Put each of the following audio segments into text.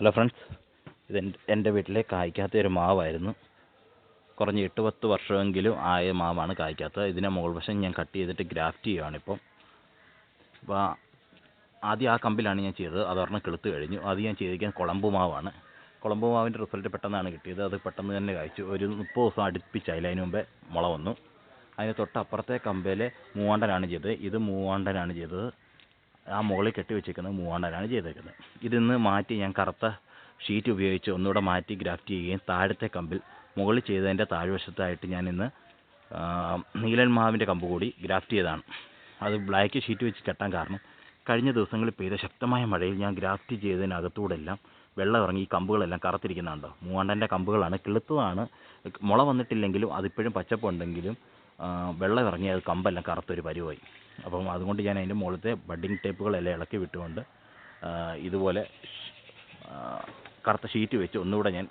Hello friends ഇത് എന്റെ വീട്ടിലെ കായ്ക്കാത്ത ഒരു മാവായിരുന്നു. കുറഞ്ഞ എട്ട് പത്ത് വർഷമെങ്കിലും ആയ മാവാണ് കായ്ക്കാത്തത് ഇതിനെ മുകൾ വശം ഞാൻ കട്ട് ചെയ്തിട്ട് ഗ്രാഫ്റ്റ് ചെയ്യുകയാണിപ്പം അപ്പോൾ ആദ്യം ആ കമ്പിലാണ് ഞാൻ ചെയ്തത്. അതൊരെണ്ണം കെളുത്ത് കഴിഞ്ഞു. അത് ഞാൻ ചെയ്തിരിക്കാൻ കുളമ്പ് മാവാണ്. കുളമ്പ് മാവിന്റെ റിസൾട്ട് പെട്ടെന്നാണ് കിട്ടിയത്. അത് പെട്ടെന്ന് തന്നെ കായ്ച്ചു. ഒരു മുപ്പത് ദിവസം അടുപ്പിച്ചായില്ല അതിന് മുമ്പേ മുള വന്നു. അതിന് തൊട്ടപ്പുറത്തെ കമ്പയിലെ മൂവാണ്ടനാണ് ചെയ്തത്. ഇത് മൂവാണ്ടനാണ് ചെയ്തത്. ആ മുകളിൽ കെട്ടി വെച്ചേക്കുന്നത് മൂവാണ്ടനാണ് ചെയ്തേക്കുന്നത്. ഇതിന്ന് മാറ്റി ഞാൻ കറുത്ത ഷീറ്റ് ഉപയോഗിച്ച് ഒന്നുകൂടെ മാറ്റി ഗ്രാഫ്റ്റ് ചെയ്യുകയും താഴത്തെ കമ്പിൽ മുകളിൽ ചെയ്തതിന്റെ താഴ്വശത്തായിട്ട് ഞാൻ ഇന്ന് നീലൻ മാവിന്റെ കമ്പ് കൂടി ഗ്രാഫ്റ്റ് ചെയ്തതാണ്. അത് ബ്ലാക്ക് ഷീറ്റ് വെച്ച് കെട്ടാൻ കാരണം കഴിഞ്ഞ ദിവസങ്ങളിൽ പെയ്ത ശക്തമായ മഴയിൽ ഞാൻ ഗ്രാഫ്റ്റ് ചെയ്തതിനകത്തൂടെ എല്ലാം വെള്ളം ഇറങ്ങി ഈ കമ്പുകളെല്ലാം കറുത്തിരിക്കുന്നുണ്ടോ? മൂവാണ്ടന്റെ കമ്പുകളാണ് കിളുത്തതാണ്. മുള വന്നിട്ടില്ലെങ്കിലും അതിപ്പോഴും പച്ചപ്പുണ്ടെങ്കിലും വെള്ളം ഇറങ്ങി അത് കമ്പെല്ലാം കറുത്തൊരു പരുവായി. അപ്പം അതുകൊണ്ട് ഞാൻ അതിന്റെ മുകളിലത്തെ ബഡ്ഡിങ് ടേപ്പുകളെല്ലാം ഇളക്കി വിട്ടുകൊണ്ട് ഇതുപോലെ കറുത്ത ഷീറ്റ് വെച്ച് ഒന്നുകൂടെ ഞാൻ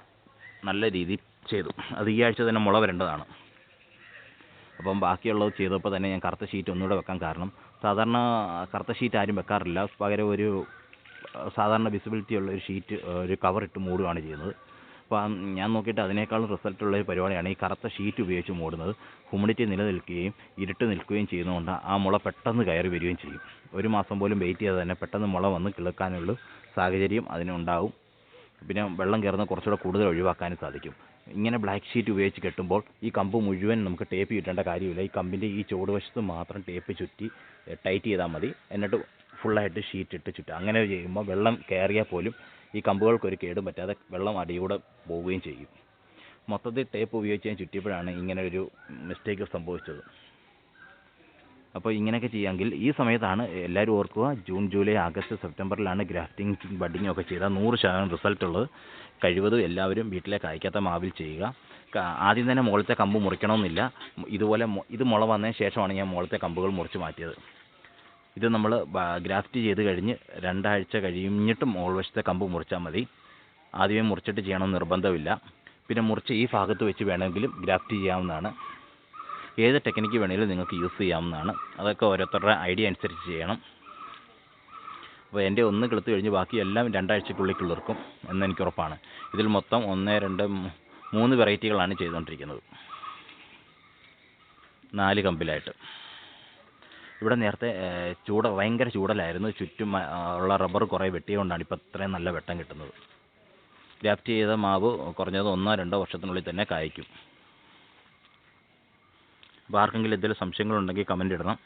നല്ല രീതിയിൽ ചെയ്തു. അത് ഈ ആഴ്ച തന്നെ മുള വരേണ്ടതാണ്. അപ്പം ബാക്കിയുള്ളത് ചെയ്തപ്പോൾ തന്നെ ഞാൻ കറുത്ത ഷീറ്റ് ഒന്നുകൂടെ വെക്കാൻ കാരണം സാധാരണ കറുത്ത ഷീറ്റ് ആരും വെക്കാറില്ല. പകരം ഒരു സാധാരണ വിസിബിലിറ്റി ഉള്ള ഒരു ഷീറ്റ് ഒരു കവറിട്ട് മൂടുകയാണ് ചെയ്യുന്നത്. അപ്പോൾ ഞാൻ നോക്കിയിട്ട് അതിനേക്കാളും റിസൾട്ട് ഉള്ള ഒരു പരിപാടിയാണ് ഈ കറുത്ത ഷീറ്റ് ഉപയോഗിച്ച് മൂടുന്നത്. ഹ്യൂമിഡിറ്റി നിലനിൽക്കുകയും ഇരുട്ട് നിൽക്കുകയും ചെയ്യുന്നതുകൊണ്ട് ആ മുള പെട്ടെന്ന് കയറി വരികയും ചെയ്യും. ഒരു മാസം പോലും വെയിറ്റ് ചെയ്താൽ തന്നെ പെട്ടെന്ന് മുള വന്ന് കിളക്കാനുള്ള സാഹചര്യം അതിനുണ്ടാവും. പിന്നെ വെള്ളം കയറുന്ന കുറച്ചുകൂടെ കൂടുതൽ ഒഴിവാക്കാനും സാധിക്കും. ഇങ്ങനെ ബ്ലാക്ക് ഷീറ്റ് ഉപയോഗിച്ച് കെട്ടുമ്പോൾ ഈ കമ്പ് മുഴുവൻ നമുക്ക് ടേപ്പ് കിട്ടേണ്ട കാര്യമില്ല. ഈ കമ്പിന്റെ ഈ ചുവടുവശത്ത് മാത്രം ടേപ്പ് ചുറ്റി ടൈറ്റ് ചെയ്താൽ മതി. എന്നിട്ട് ഫുള്ളായിട്ട് ഷീറ്റ് ഇട്ട് ചുറ്റുക. അങ്ങനെ ചെയ്യുമ്പോൾ വെള്ളം കയറിയാൽ പോലും ഈ കമ്പുകൾക്കൊരു കേടും പറ്റാതെ വെള്ളം അടിയൂടെ പോവുകയും ചെയ്യും. മൊത്തത്തിൽ ടേപ്പ് ഉപയോഗിച്ച് ഞാൻ ചുറ്റിയപ്പോഴാണ് ഇങ്ങനെ ഒരു മിസ്റ്റേക്ക് സംഭവിച്ചത്. അപ്പോൾ ഇങ്ങനെയൊക്കെ ചെയ്യാമെങ്കിൽ ഈ സമയത്താണ് എല്ലാവരും ഓർക്കുക ജൂൺ ജൂലൈ ആഗസ്റ്റ് സെപ്റ്റംബറിലാണ് ഗ്രാഫ്റ്റിംഗ് ബഡിങ്ങും ഒക്കെ ചെയ്താൽ നൂറ് ശതമാനം റിസൾട്ട് ഉള്ളത്. കഴിവതും എല്ലാവരും വീട്ടിലെ കായ്ക്കാത്ത മാവിൽ ചെയ്യുക. ആദ്യം തന്നെ മുകളിലത്തെ കമ്പ് മുറിക്കണമെന്നില്ല. ഇതുപോലെ ഇത് മുള വന്നതിന് ശേഷമാണ് ഞാൻ മുകളിലത്തെ കമ്പുകൾ മുറിച്ച് മാറ്റിയത്. ഇത് നമ്മൾ ഗ്രാഫ്റ്റ് ചെയ്ത് കഴിഞ്ഞ് രണ്ടാഴ്ച കഴിഞ്ഞിട്ടും മുകൾ വശത്തെ കമ്പ് മുറിച്ചാൽ മതി. ആദ്യമേ മുറിച്ചിട്ട് ചെയ്യണമെന്ന് നിർബന്ധമില്ല. പിന്നെ മുറിച്ച് ഈ ഭാഗത്ത് വെച്ച് വേണമെങ്കിലും ഗ്രാഫ്റ്റ് ചെയ്യാവുന്നതാണ്. ഏത് ടെക്നിക്ക് വേണമെങ്കിലും നിങ്ങൾക്ക് യൂസ് ചെയ്യാവുന്നതാണ്. അതൊക്കെ ഓരോരുത്തരുടെ ഐഡിയ അനുസരിച്ച് ചെയ്യണം. അപ്പോൾ എന്റെ ഒന്ന് കിളുത്ത് കഴിഞ്ഞ് ബാക്കി എല്ലാം രണ്ടാഴ്ചക്കുള്ളിൽ കിളിർക്കും എന്ന് എനിക്ക് ഉറപ്പാണ് ഇതിൽ മൊത്തം ഒന്ന് രണ്ട് മൂന്ന് വെറൈറ്റികളാണ് ചെയ്തുകൊണ്ടിരിക്കുന്നത്. നാല് കമ്പിലായിട്ട്. ഇവിടെ നേരത്തെ ചൂട് ഭയങ്കര ചൂടലായിരുന്നു. ചുറ്റും ഉള്ള റബ്ബർ കുറേ വെട്ടിയതുകൊണ്ടാണ് ഇപ്പോൾ ഇത്രയും നല്ല വെട്ടം കിട്ടുന്നത്. ഗ്രാഫ്റ്റ് ചെയ്ത മാവ് കുറഞ്ഞത് ഒന്നോ രണ്ടോ വർഷത്തിനുള്ളിൽ തന്നെ കായ്ക്കും. അപ്പോൾ ആർക്കെങ്കിലും എന്തെങ്കിലും സംശയങ്ങളുണ്ടെങ്കിൽ കമന്റ് ഇടണം.